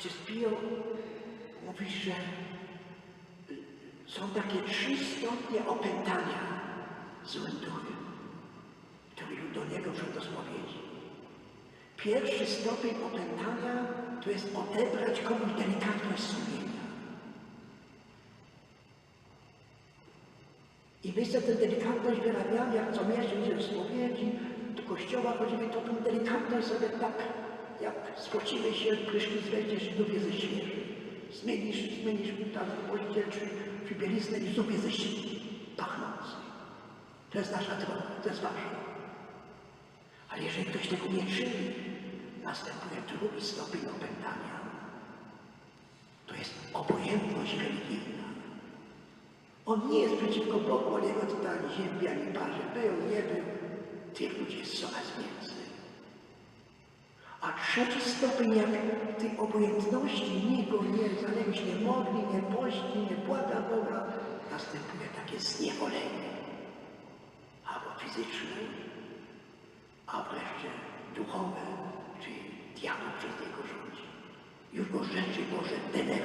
Ojciec Pio mówi, że są takie trzy stopnie opętania złym duchem, które do niego do spowiedzi. Pierwszy stopień opętania to jest odebrać komuś delikatność sumienia. I my tę delikatność wyrabiamy, jak co miesiąc idziemy z spowiedzi, do kościoła chodzimy, to tą delikatność sobie tak, jak spocimy się, prysznic weźmiesz i znów ze świeży. Zmienisz, zmienisz tam pościel czy, bieliznę i znów ze pachnący. To jest nasza droga, to jest ważne. Ale jeżeli ktoś tego nie czyni, następuje drugi stopień opętania. To jest obojętność religijna. On nie jest przeciwko Bogu, ale jego tutaj ziemi, ani parze. Był, nie był. Trzeci stopień, jak tej obojętności niego nie zalewać nie mogli, nie pości, nie błaga Boga, następuje takie zniewolenie. Albo fizyczne, a wreszcie duchowe, czyli diabeł przez niego rządzi. Już go rzeczy Boże denerwują.